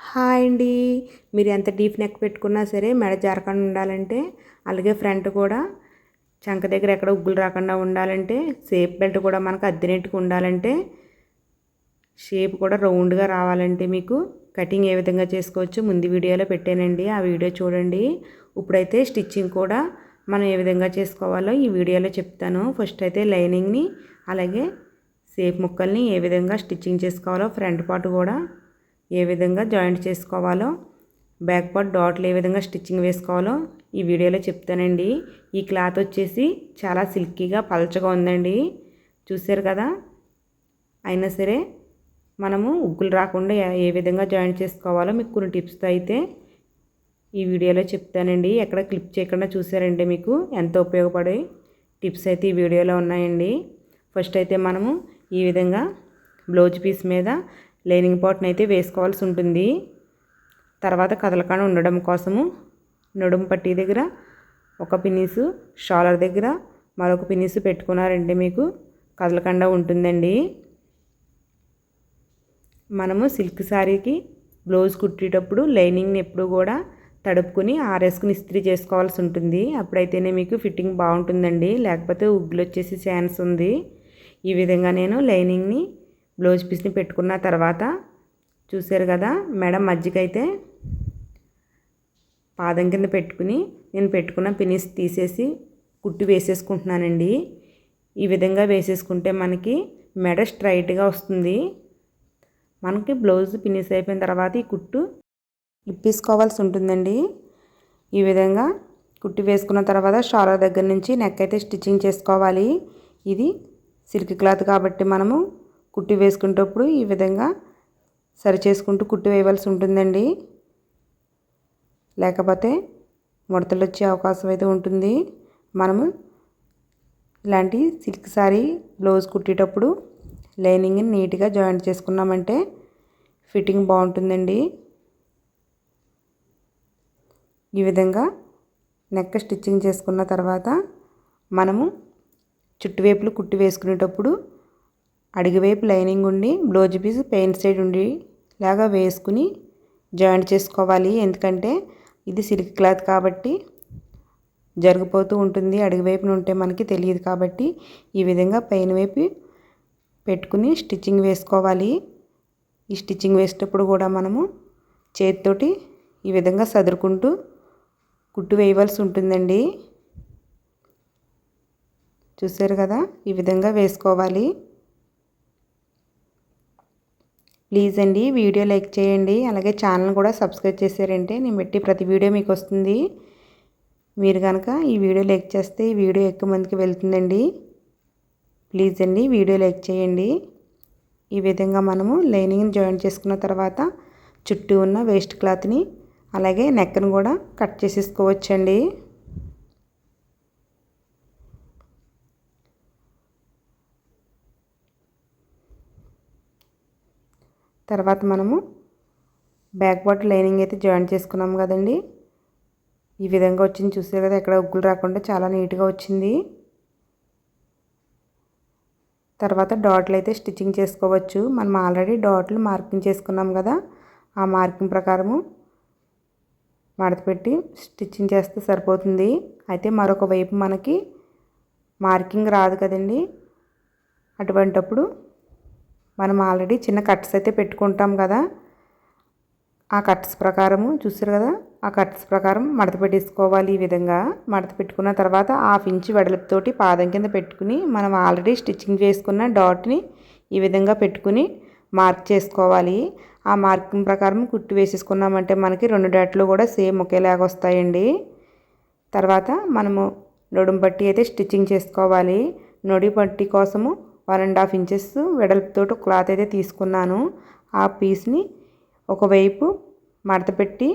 Hi అండి. మీరు ఎంత డీప్ నెక్ పెట్టుకున్నా సరే మెడ జారకుండా ఉండాలంటే అలాగే ఫ్రంట్ కూడా చంక దగ్గర ఎక్కడ ఉగ్గులు రాకుండా ఉండాలంటే షేప్ బెల్ట్ కూడా మనకు అద్దెనట్టుగా ఉండాలంటే షేప్ కూడా రౌండ్గా రావాలంటే మీకు కటింగ్ ఏ విధంగా చేసుకోవచ్చు ముందు వీడియోలో పెట్టానండి. ఆ వీడియో చూడండి. ఇప్పుడైతే స్టిచ్చింగ్ కూడా మనం ఏ విధంగా చేసుకోవాలో ఈ వీడియోలో చెప్తాను. ఫస్ట్ అయితే లైనింగ్ని అలాగే సేప్ ముక్కల్ని ఏ విధంగా స్టిచ్చింగ్ చేసుకోవాలో ఫ్రంట్ పార్ట్ కూడా ఏ విధంగా జాయింట్ చేసుకోవాలో బ్యాక్ పార్ట్ డాట్లు ఏ విధంగా స్టిచ్చింగ్ వేసుకోవాలో ఈ వీడియోలో చెప్తానండి. ఈ క్లాత్ వచ్చేసి చాలా సిల్కీగా పలచగా ఉందండి. చూసారు కదా? అయినా సరే మనము ఉగ్గులు రాకుండా ఏ విధంగా జాయింట్ చేసుకోవాలో మీకు కొన్ని టిప్స్తో అయితే ఈ వీడియోలో చెప్తానండి. ఎక్కడ క్లిప్ చేయకుండా చూసారంటే మీకు ఎంతో ఉపయోగపడే టిప్స్ అయితే ఈ వీడియోలో ఉన్నాయండి. ఫస్ట్ అయితే మనము ఈ విధంగా బ్లౌజ్ పీస్ మీద లైనింగ్ పాట్ని అయితే వేసుకోవాల్సి ఉంటుంది. తర్వాత కదలకుండా ఉండడం కోసము నడుము పట్టి దగ్గర ఒక పినీసు షాలర్ దగ్గర మరొక పినీసు పెట్టుకున్నారంటే మీకు కదలకుండా ఉంటుందండి. మనము సిల్క్ శారీకి బ్లౌజ్ కుట్టేటప్పుడు లైనింగ్ని ఎప్పుడు కూడా తడుపుకుని ఆరేసుకుని ఇస్త్రీ చేసుకోవాల్సి ఉంటుంది. అప్పుడైతేనే మీకు ఫిట్టింగ్ బాగుంటుందండి. లేకపోతే ఉగ్గులు వచ్చేసి ఛాన్స్ ఉంది. ఈ విధంగా నేను లైనింగ్ని బ్లౌజ్ పీస్ని పెట్టుకున్న తర్వాత చూసారు కదా మెడ మజ్జిగైతే పాదం కింద పెట్టుకుని నేను పెట్టుకున్న పినిస్ తీసేసి కుట్టు వేసేసుకుంటున్నానండి. ఈ విధంగా వేసేసుకుంటే మనకి మెడ స్ట్రైట్గా వస్తుంది. మనకి బ్లౌజ్ పినిస్ అయిపోయిన తర్వాత ఈ కుట్టు ఇప్పేసుకోవాల్సి ఉంటుందండి. ఈ విధంగా కుట్టి వేసుకున్న తర్వాత షాలర్ దగ్గర నుంచి నెక్ అయితే స్టిచ్చింగ్ చేసుకోవాలి. ఇది సిల్క్ క్లాత్ కాబట్టి మనము కుట్టి వేసుకునేటప్పుడు ఈ విధంగా సరి చేసుకుంటూ కుట్టి వేయవలసి ఉంటుందండి. లేకపోతే ముడతలు వచ్చే అవకాశం అయితే ఉంటుంది. మనము ఇలాంటి సిల్క్ సారీ బ్లౌజ్ కుట్టేటప్పుడు లైనింగ్ని నీట్గా జాయింట్ చేసుకున్నామంటే ఫిట్టింగ్ బాగుంటుందండి. ఈ విధంగా నెక్ స్టిచ్చింగ్ చేసుకున్న తర్వాత మనము చుట్టువైపులు కుట్టి వేసుకునేటప్పుడు అడిగివైపు లైనింగ్ ఉండి బ్లౌజ్ పీస్ పెయిన్ సైడ్ ఉండి లాగా వేసుకుని జాయింట్ చేసుకోవాలి. ఎందుకంటే ఇది సిల్క్ క్లాత్ కాబట్టి జరిగిపోతూ ఉంటుంది. అడుగువైపున ఉంటే మనకి తెలియదు కాబట్టి ఈ విధంగా పైన వైపు పెట్టుకుని స్టిచ్చింగ్ వేసుకోవాలి. ఈ స్టిచ్చింగ్ వేసేటప్పుడు కూడా మనము చేతితోటి ఈ విధంగా సదురుకుంటూ కుట్టు వేయవలసి ఉంటుందండి. చూసారు కదా? ఈ విధంగా వేసుకోవాలి. ప్లీజ్ అండి వీడియో లైక్ చేయండి. అలాగే ఛానల్ కూడా సబ్స్క్రైబ్ చేశారంటే నేను పెట్టి ప్రతి వీడియో మీకు వస్తుంది. మీరు కనుక ఈ వీడియో లైక్ చేస్తే ఈ వీడియో ఎక్కువ మందికి వెళ్తుందండి. ప్లీజ్ అండి వీడియో లైక్ చేయండి. ఈ విధంగా మనము లైనింగ్ని జాయిన్ చేసుకున్న తర్వాత చుట్టూ ఉన్న వేస్ట్ క్లాత్ని అలాగే నెక్ను కూడా కట్ చేసేసుకోవచ్చండి. తర్వాత మనము బ్యాక్ పార్ట్ లైనింగ్ అయితే జాయిన్ చేసుకున్నాం కదండి. ఈ విధంగా వచ్చింది. చూసారు కదా ఎక్కడ ఉగ్గులు రాకుండా చాలా నీట్గా వచ్చింది. తర్వాత డాట్లు అయితే స్టిచ్చింగ్ చేసుకోవచ్చు. మనం ఆల్రెడీ డాట్లు మార్కింగ్ చేసుకున్నాం కదా ఆ మార్కింగ్ ప్రకారము మడత పెట్టి స్టిచ్చింగ్ చేస్తే సరిపోతుంది. అయితే మరొక వైపు మనకి మార్కింగ్ రాదు కదండి. అటువంటప్పుడు మనం ఆల్రెడీ చిన్న కట్స్ అయితే పెట్టుకుంటాం కదా. ఆ కట్స్ ప్రకారము చూసారు కదా? ఆ కట్స్ ప్రకారం మడత పెట్టేసుకోవాలి ఈ విధంగా. మడత పెట్టుకున్న తర్వాత హాఫ్ ఇంచ్ వెడల్పుతోటి పాదం కింద పెట్టుకుని మనం ఆల్రెడీ స్టిచ్చింగ్ చేసుకున్న డాట్ని ఈ విధంగా పెట్టుకుని మార్క్ చేసుకోవాలి. ఆ మార్కింగ్ ప్రకారం కుట్టి వేసేసుకున్నామంటే మనకి రెండు డాట్లు కూడా సేమ్ ఒకేలాగా వస్తాయండి. తర్వాత మనము నొడుం పట్టి అయితే స్టిచ్చింగ్ చేసుకోవాలి. నొడి పట్టి కోసము వన్ అండ్ హాఫ్ ఇంచెస్ వెడల్పుతో క్లాత్ అయితే తీసుకున్నాను. ఆ పీస్ని ఒకవైపు మడత పెట్టి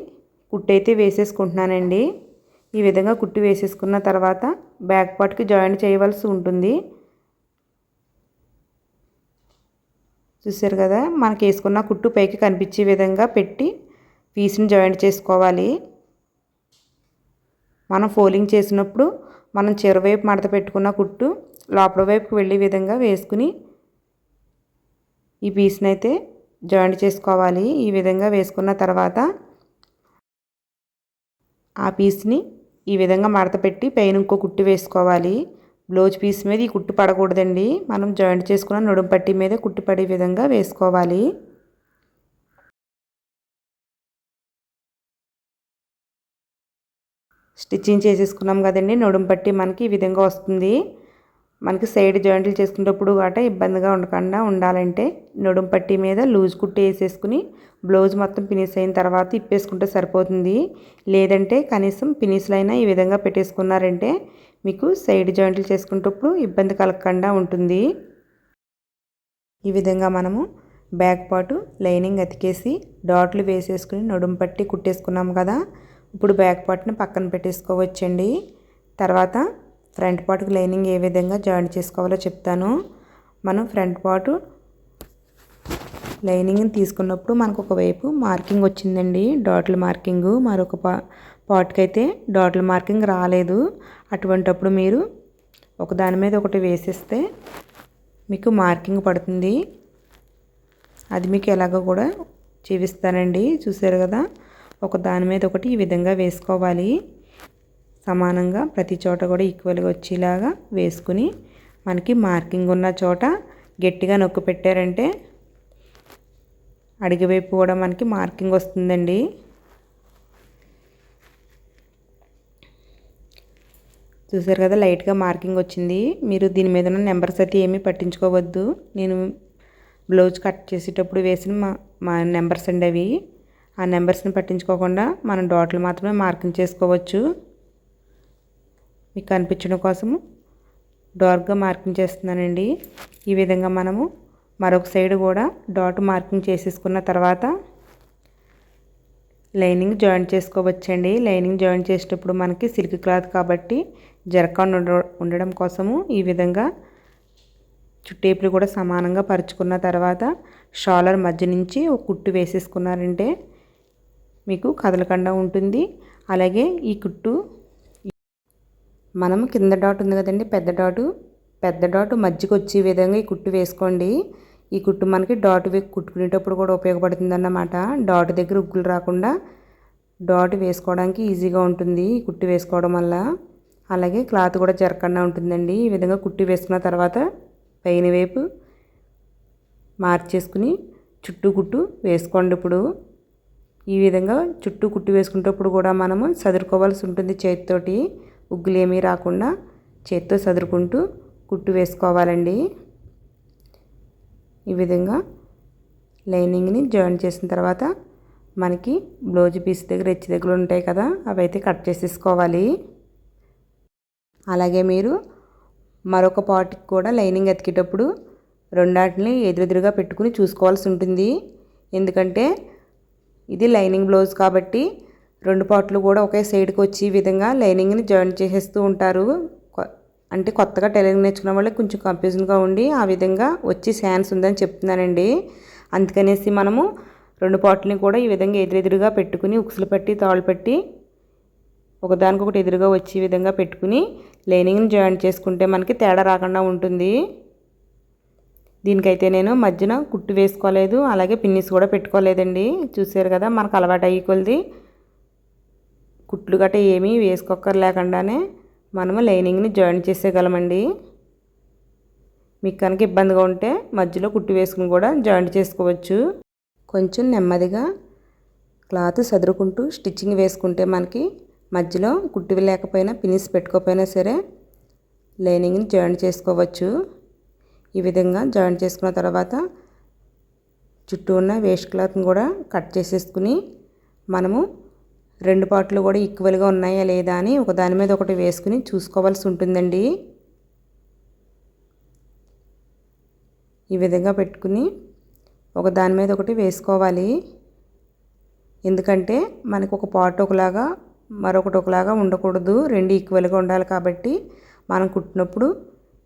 కుట్టయితే వేసేసుకుంటున్నానండి. ఈ విధంగా కుట్టి వేసేసుకున్న తర్వాత బ్యాక్ పార్ట్కి జాయింట్ చేయవలసి ఉంటుంది. చూసారు కదా మనకి వేసుకున్న కుట్టు పైకి కనిపించే విధంగా పెట్టి పీస్ని జాయింట్ చేసుకోవాలి. మనం ఫోలింగ్ చేసినప్పుడు మనం చిరువైపు మడత పెట్టుకున్న కుట్టు లోపల వైపుకి వెళ్ళే విధంగా వేసుకుని ఈ పీస్ని అయితే జాయింట్ చేసుకోవాలి. ఈ విధంగా వేసుకున్న తర్వాత ఆ పీస్ని ఈ విధంగా మడత పెట్టి పైన ఇంకో కుట్టు వేసుకోవాలి. బ్లౌజ్ పీస్ మీద ఈ కుట్టు పడకూడదండి. మనం జాయింట్ చేసుకున్న నడుం పట్టి మీద కుట్టు పడే విధంగా వేసుకోవాలి. స్టిచ్చింగ్ చేసేసుకున్నాం కదండి. నడుము పట్టి మనకి ఈ విధంగా వస్తుంది. మనకి సైడ్ జాయింట్లు చేసుకునేటప్పుడు గట ఇబ్బందిగా ఉండకుండా ఉండాలంటే నడుము పట్టి మీద లూజ్ కుట్టి వేసేసుకుని బ్లౌజ్ మొత్తం ఫినిష్ అయిన తర్వాత ఇప్పేసుకుంటే సరిపోతుంది. లేదంటే కనీసం ఫినిష్లైనా ఈ విధంగా పెట్టేసుకున్నారంటే మీకు సైడ్ జాయింట్లు చేసుకునేటప్పుడు ఇబ్బంది కలగకుండా ఉంటుంది. ఈ విధంగా మనము బ్యాక్ పాటు లైనింగ్ అతికేసి డాట్లు వేసేసుకుని నడుము పట్టి కుట్టేసుకున్నాం కదా. ఇప్పుడు బ్యాక్ పార్ట్ని పక్కన పెట్టేసుకోవచ్చండి. తర్వాత ఫ్రంట్ పార్ట్కి లైనింగ్ ఏ విధంగా జాయిన్ చేసుకోవాలో చెప్తాను. మనం ఫ్రంట్ పార్ట్ లైనింగ్ని తీసుకున్నప్పుడు మనకు ఒకవైపు మార్కింగ్ వచ్చిందండి. డాట్ల మార్కింగ్ మరొక పా పార్ట్కి అయితే డాట్ల మార్కింగ్ రాలేదు. అటువంటప్పుడు మీరు ఒక దాని మీద ఒకటి వేసేస్తే మీకు మార్కింగ్ పడుతుంది. అది మీకు ఎలాగో కూడా చూపిస్తానండి. చూసారు కదా? ఒక దాని మీద ఒకటి ఈ విధంగా వేసుకోవాలి. సమానంగా ప్రతి చోట కూడా ఈక్వల్గా వచ్చేలాగా వేసుకుని మనకి మార్కింగ్ ఉన్న చోట గట్టిగా నొక్కు పెట్టారంటే అడిగివైపు కూడా మనకి మార్కింగ్ వస్తుందండి. చూసారు కదా లైట్గా మార్కింగ్ వచ్చింది. మీరు దీని మీద ఉన్న నెంబర్స్ అయితే ఏమీ పట్టించుకోవద్దు. నేను బ్లౌజ్ కట్ చేసేటప్పుడు వేసిన మా మా నెంబర్స్ అండి అవి. ఆ నెంబర్స్ని పట్టించుకోకుండా మనం డాట్లు మాత్రమే మార్కింగ్ చేసుకోవచ్చు. మీకు కనిపించడం కోసము డార్క్గా మార్కింగ్ చేస్తున్నానండి. ఈ విధంగా మనము మరొక సైడ్ కూడా డాట్ మార్కింగ్ చేసేసుకున్న తర్వాత లైనింగ్ జాయింట్ చేసుకోవచ్చండి. లైనింగ్ జాయింట్ చేసేటప్పుడు మనకి సిల్క్ క్లాత్ కాబట్టి జరగకుండా ఉండడం కోసము ఈ విధంగా చుట్టేపులు కూడా సమానంగా పరుచుకున్న తర్వాత షాలర్ మధ్య నుంచి ఒక కుట్టు వేసేసుకున్నారంటే మీకు కదలకుండా ఉంటుంది. అలాగే ఈ కుట్టు మనం కింద డాట్ ఉంది కదండి పెద్ద డాటు. పెద్ద డాట్ మధ్యకి వచ్చే విధంగా ఈ కుట్టు వేసుకోండి. ఈ కుట్టు మనకి డాట్ కుట్టుకునేటప్పుడు కూడా ఉపయోగపడుతుంది అన్నమాట డాట్ దగ్గర ఉగ్గులు రాకుండా డాట్ వేసుకోవడానికి ఈజీగా ఉంటుంది ఈ కుట్టు వేసుకోవడం వల్ల. అలాగే క్లాత్ కూడా జరగకుండా ఉంటుందండి. ఈ విధంగా కుట్టి వేసుకున్న తర్వాత పైన వైపు మార్చేసుకుని చుట్టూ కుట్టు వేసుకోండి ఇప్పుడు. ఈ విధంగా చుట్టూ కుట్టి వేసుకునేటప్పుడు కూడా మనము సదురుకోవాల్సి ఉంటుంది చేతితోటి. ఉగ్గులు ఏమీ రాకుండా చేత్తో సదురుకుంటూ కుట్టు వేసుకోవాలండి. ఈ విధంగా లైనింగ్ని జాయిన్ చేసిన తర్వాత మనకి బ్లౌజ్ పీస్ దగ్గర ఎచ్చి దగ్గర ఉంటాయి కదా అవి అయితే కట్ చేసేసుకోవాలి. అలాగే మీరు మరొక పార్ట్కి కూడా లైనింగ్ ఎతికేటప్పుడు రెండాటిని ఎదురెదురుగా పెట్టుకుని చూసుకోవాల్సి ఉంటుంది. ఎందుకంటే ఇది లైనింగ్ బ్లౌజ్ కాబట్టి రెండు పాటలు కూడా ఒకే సైడ్కి వచ్చి ఈ విధంగా లైనింగ్ని జాయిన్ చేసేస్తూ ఉంటారు. అంటే కొత్తగా టైలరింగ్ నేర్చుకున్న వాళ్ళకి కొంచెం కన్ఫ్యూజన్గా ఉండి ఆ విధంగా వచ్చి శాన్స్ ఉందని చెప్తున్నానండి. అందుకనేసి మనము రెండు పాటలని కూడా ఈ విధంగా ఎదురెదురుగా పెట్టుకుని ఉక్సులు పెట్టి తాళ్ళు పెట్టి ఒకదానికొకటి ఎదురుగా వచ్చే విధంగా పెట్టుకుని లైనింగ్ని జాయిన్ చేసుకుంటే మనకి తేడా రాకుండా ఉంటుంది. దీనికైతే నేను మధ్యన కుట్టు వేసుకోలేదు అలాగే పిన్నిస్ కూడా పెట్టుకోలేదండి. చూసారు కదా మనకు అలవాటు అయ్యి కుట్లు గట్ట ఏమీ వేసుకోక్కర్లేకుండానే మనము లైనింగ్ని జాయిన్ చేసేయగలమండి. మీకు కనుక ఇబ్బందిగా ఉంటే మధ్యలో కుట్టు వేసుకుని కూడా జాయింట్ చేసుకోవచ్చు. కొంచెం నెమ్మదిగా క్లాత్ సదురుకుంటూ స్టిచ్చింగ్ వేసుకుంటే మనకి మధ్యలో కుట్టు లేకపోయినా పినిస్ పెట్టుకోకపోయినా సరే లైనింగ్ని జాయింట్ చేసుకోవచ్చు. ఈ విధంగా జాయింట్ చేసుకున్న తర్వాత చుట్టూ ఉన్న వేస్ట్ క్లాత్ని కూడా కట్ చేసేసుకుని మనము రెండు పాటలు కూడా ఈక్వల్గా ఉన్నాయా లేదా అని ఒక దాని మీద ఒకటి వేసుకుని చూసుకోవాల్సి ఉంటుందండి. ఈ విధంగా పెట్టుకుని ఒక దాని మీద ఒకటి వేసుకోవాలి. ఎందుకంటే మనకు ఒక పాట ఒకలాగా మరొకటి ఒకలాగా ఉండకూడదు. రెండు ఈక్వల్గా ఉండాలి కాబట్టి మనం కుట్టినప్పుడు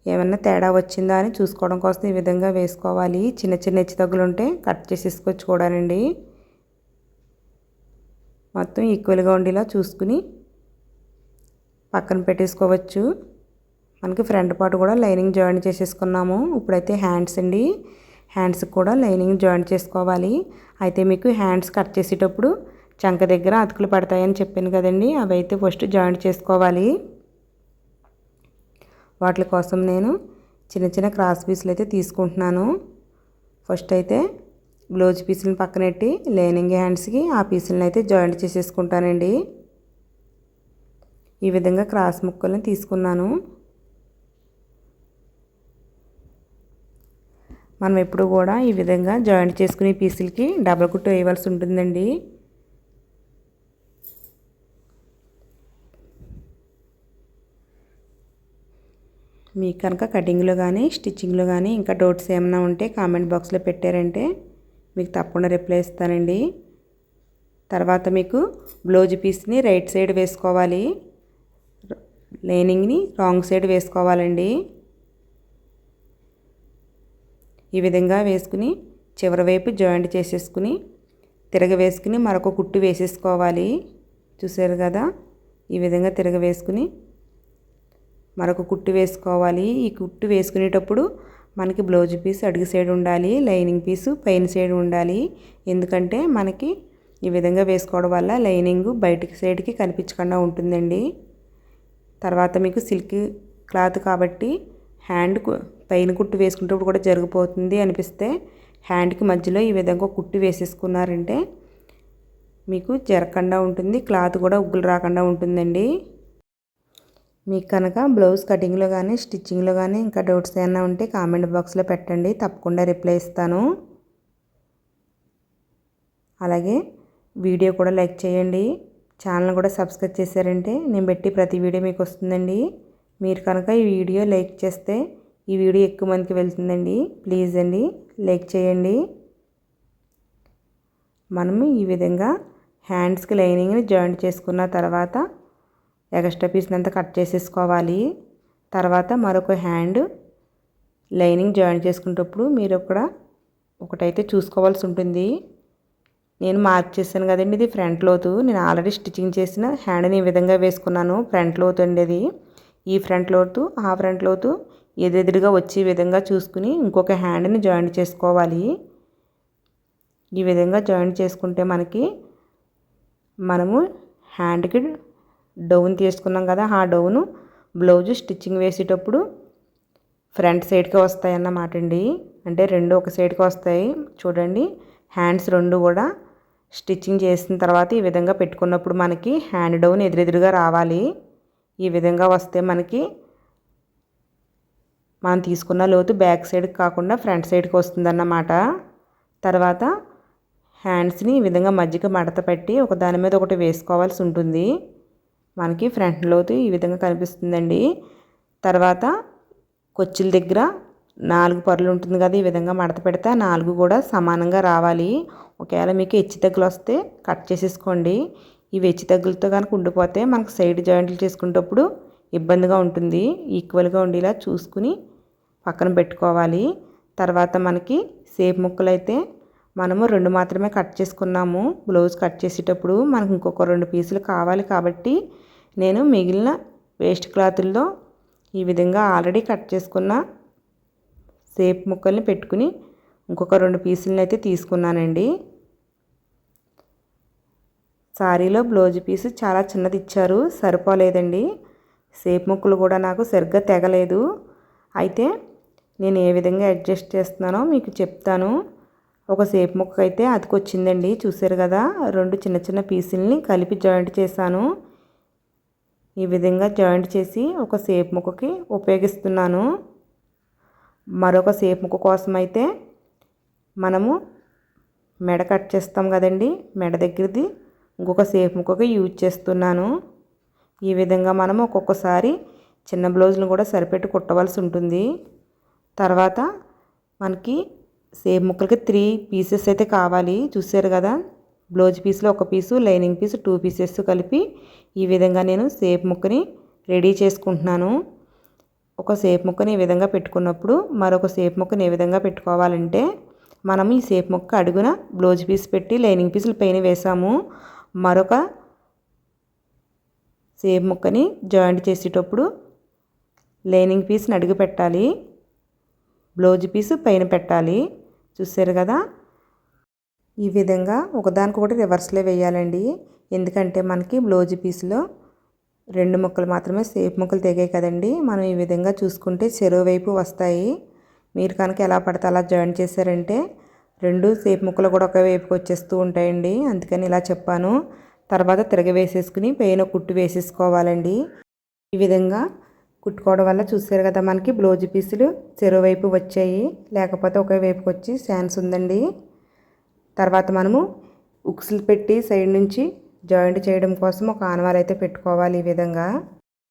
ఏమన్నా తేడా వచ్చిందా అని చూసుకోవడం కోసం ఈ విధంగా వేసుకోవాలి. చిన్న చిన్న హెచ్చు తగ్గులు ఉంటే కట్ చేసేసుకోవచ్చు కూడానండి మొత్తం ఈక్వల్గా ఉండేలా చూసుకుని పక్కన పెట్టేసుకోవచ్చు. మనకి ఫ్రంట్ పార్ట్ కూడా లైనింగ్ జాయిన్ చేసేసుకున్నాము. ఇప్పుడైతే హ్యాండ్స్ అండి. హ్యాండ్స్కి కూడా లైనింగ్ జాయింట్ చేసుకోవాలి. అయితే మీకు హ్యాండ్స్ కట్ చేసేటప్పుడు చంక దగ్గర అతుకులు పడతాయని చెప్పాను కదండి. అవి అయితే ఫస్ట్ జాయింట్ చేసుకోవాలి. వాటి కోసం నేను చిన్న చిన్న క్రాస్ పీసులు అయితే తీసుకుంటున్నాను. ఫస్ట్ అయితే బ్లౌజ్ పీసులను పక్కనెట్టి లైనింగ్ హ్యాండ్స్కి ఆ పీసులను అయితే జాయింట్ చేసేసుకుంటానండి. ఈ విధంగా క్రాస్ ముక్కల్ని తీసుకున్నాను. మనం ఎప్పుడు కూడా ఈ విధంగా జాయింట్ చేసుకునే పీసులకి డబల్ కుట్టు వేయవలసి ఉంటుందండి. మీకు కనుక కటింగ్లో కానీ స్టిచ్చింగ్లో కానీ ఇంకా డౌట్స్ ఏమైనా ఉంటే కామెంట్ బాక్స్లో పెట్టారంటే మీకు తప్పకుండా రిప్లై ఇస్తానండి. తర్వాత మీకు బ్లౌజ్ పీస్ని రైట్ సైడ్ వేసుకోవాలి. లైనింగ్ని రాంగ్ సైడ్ వేసుకోవాలండి. ఈ విధంగా వేసుకుని చివరి వైపు జాయింట్ చేసేసుకుని తిరగ వేసుకుని మరొక కుట్టు వేసేసుకోవాలి. చూసారు కదా? ఈ విధంగా తిరగ వేసుకుని మరొక కుట్టు వేసుకోవాలి. ఈ కుట్టు వేసుకునేటప్పుడు మనకి బ్లౌజ్ పీస్ అడుగు సైడ్ ఉండాలి లైనింగ్ పీసు పైన సైడ్ ఉండాలి. ఎందుకంటే మనకి ఈ విధంగా వేసుకోవడం వల్ల లైనింగ్ బయటికి సైడ్కి కనిపించకుండా ఉంటుందండి. తర్వాత మీకు సిల్క్ క్లాత్ కాబట్టి హ్యాండ్ పైన కుట్టు వేసుకునేటప్పుడు కూడా జరిగిపోతుంది అనిపిస్తే హ్యాండ్కి మధ్యలో ఈ విధంగా కుట్టు వేసేసుకున్నారంటే మీకు జరగకుండా ఉంటుంది క్లాత్ కూడా ఉగ్గులు రాకుండా ఉంటుందండి. మీకు కనుక బ్లౌజ్ కటింగ్లో కానీ స్టిచ్చింగ్లో కానీ ఇంకా డౌట్స్ ఏమైనా ఉంటే కామెంట్ బాక్స్లో పెట్టండి. తప్పకుండా రిప్లై ఇస్తాను. అలాగే వీడియో కూడా లైక్ చేయండి. ఛానల్ కూడా సబ్స్క్రైబ్ చేశారంటే నేను పెట్టి ప్రతి వీడియో మీకు వస్తుందండి. మీరు కనుక ఈ వీడియో లైక్ చేస్తే ఈ వీడియో ఎక్కువ మందికి వెళ్తుందండి. ప్లీజ్ అండి లైక్ చేయండి. మనము ఈ విధంగా హ్యాండ్స్కి లైనింగ్ని జాయింట్ చేసుకున్న తర్వాత ఎక్స్ట్రా పీస్ని అంతా కట్ చేసేసుకోవాలి. తర్వాత మరొక హ్యాండ్ లైనింగ్ జాయిన్ చేసుకునేటప్పుడు మీరు కూడా ఒకటైతే చూసుకోవాల్సి ఉంటుంది. నేను మార్క్ చేశాను కదండి ఇది ఫ్రంట్ లోతు. నేను ఆల్రెడీ స్టిచ్చింగ్ చేసిన హ్యాండ్ని ఈ విధంగా వేసుకున్నాను ఫ్రంట్ లోతు అండి అది. ఈ ఫ్రంట్ లోతు ఆ ఫ్రంట్ లోతు ఎదురెదురుగా వచ్చే విధంగా చూసుకుని ఇంకొక హ్యాండ్ని జాయింట్ చేసుకోవాలి. ఈ విధంగా జాయింట్ చేసుకుంటే మనకి మనము హ్యాండ్కి డౌన్ తీసుకున్నాం కదా ఆ డౌను బ్లౌజ్ స్టిచ్చింగ్ వేసేటప్పుడు ఫ్రంట్ సైడ్కి వస్తాయి అన్నమాట అండి. అంటే రెండు ఒక సైడ్కి వస్తాయి. చూడండి హ్యాండ్స్ రెండు కూడా స్టిచ్చింగ్ చేసిన తర్వాత ఈ విధంగా పెట్టుకున్నప్పుడు మనకి హ్యాండ్ డౌన్ ఎదురెదురుగా రావాలి. ఈ విధంగా వస్తే మనకి మనం తీసుకున్న లోతు బ్యాక్ సైడ్కి కాకుండా ఫ్రంట్ సైడ్కి వస్తుందన్నమాట. తర్వాత హ్యాండ్స్ని ఈ విధంగా మజ్జిగ మడత పెట్టి ఒక దాని మీద ఒకటి వేసుకోవాల్సి ఉంటుంది. మనకి ఫ్రంట్ లోతు ఈ విధంగా కనిపిస్తుందండి. తర్వాత కొచ్చిల దగ్గర నాలుగు పొరలు ఉంటుంది కదా ఈ విధంగా మడత పెడితే నాలుగు కూడా సమానంగా రావాలి. ఒకవేళ మీకు హెచ్చు తగ్గులు వస్తే కట్ చేసేసుకోండి. ఇవి హెచ్చు తగ్గులతో కనుక ఉండిపోతే మనకు సైడ్ జాయింట్లు చేసుకునేటప్పుడు ఇబ్బందిగా ఉంటుంది. ఈక్వల్గా ఉండేలా చూసుకుని పక్కన పెట్టుకోవాలి. తర్వాత మనకి సేపు ముక్కలు అయితే మనము రెండు మాత్రమే కట్ చేసుకున్నాము. బ్లౌజ్ కట్ చేసేటప్పుడు మనకు ఇంకొక రెండు పీసులు కావాలి కాబట్టి నేను మిగిలిన వేస్ట్ క్లాతుల్లో ఈ విధంగా ఆల్రెడీ కట్ చేసుకున్న సేప్ ముక్కల్ని పెట్టుకుని ఇంకొక రెండు పీసులను అయితే తీసుకున్నానండి. సారీలో బ్లౌజ్ పీసు చాలా చిన్నది ఇచ్చారు. సరిపోలేదండి. సేప్ ముక్కలు కూడా నాకు సరిగ్గా తెగలేదు. అయితే నేను ఏ విధంగా అడ్జస్ట్ చేస్తున్నానో మీకు చెప్తాను. ఒక సేపు ముక్క అయితే అతికొచ్చిందండి. చూసారు కదా? రెండు చిన్న చిన్న పీసుల్ని కలిపి జాయింట్ చేశాను. ఈ విధంగా జాయింట్ చేసి ఒక సేప్ ముక్కకి ఉపయోగిస్తున్నాను. మరొక సేప్ ముక్క కోసం అయితే మనము మెడ కట్ చేస్తాం కదండి. మెడ దగ్గరది ఇంకొక సేప్ ముక్కకి యూజ్ చేస్తున్నాను. ఈ విధంగా మనము ఒక్కొక్కసారి చిన్న బ్లౌజులు కూడా సరిపెట్టి కుట్టవలసి ఉంటుంది. తర్వాత మనకి సేమ్ ముక్కలకి త్రీ పీసెస్ అయితే కావాలి. చూసారు కదా? బ్లౌజ్ పీస్లో ఒక piece lining piece two pieces కలిపి ఈ విధంగా నేను సేప్ ముక్కని రెడీ చేసుకుంటున్నాను. ఒక సేప్ ముక్కని ఈ విధంగా పెట్టుకున్నప్పుడు మరొక సేప్ ముక్కని ఏ విధంగా పెట్టుకోవాలంటే మనం ఈ సేప్ ముక్క అడుగున బ్లౌజ్ పీస్ పెట్టి లైనింగ్ పీసులు పైన వేసాము. మరొక సేప్ ముక్కని జాయింట్ చేసేటప్పుడు లైనింగ్ పీస్ని అడుగు పెట్టాలి. బ్లౌజ్ పీసు పైన పెట్టాలి. చూసారు కదా? ఈ విధంగా ఒకదానికొకటి రివర్స్లో వేయాలండి. ఎందుకంటే మనకి బ్లౌజ్ పీస్లో రెండు ముక్కలు మాత్రమే సేఫ్ ముక్కలు తెగాయి కదండి. మనం ఈ విధంగా చూసుకుంటే చెరువు వైపు వస్తాయి. మీరు కనుక ఎలా పడితే అలా జాయిన్ చేశారంటే రెండు సేపు ముక్కలు కూడా ఒక వైపుకి వచ్చేస్తూ ఉంటాయండి. అందుకని ఇలా చెప్పాను. తర్వాత తిరగ వేసేసుకుని పైన కుట్టు వేసేసుకోవాలండి. ఈ విధంగా కుట్టుకోవడం వల్ల చూసారు కదా మనకి బ్లౌజ్ పీసులు చెరోవైపు వచ్చాయి. లేకపోతే ఒకే వైపుకి వచ్చి శాన్స్ ఉందండి. తర్వాత మనము ఉక్సులు పెట్టి సైడ్ నుంచి జాయింట్ చేయడం కోసం ఒక ఆనవాలు అయితే పెట్టుకోవాలి ఈ విధంగా.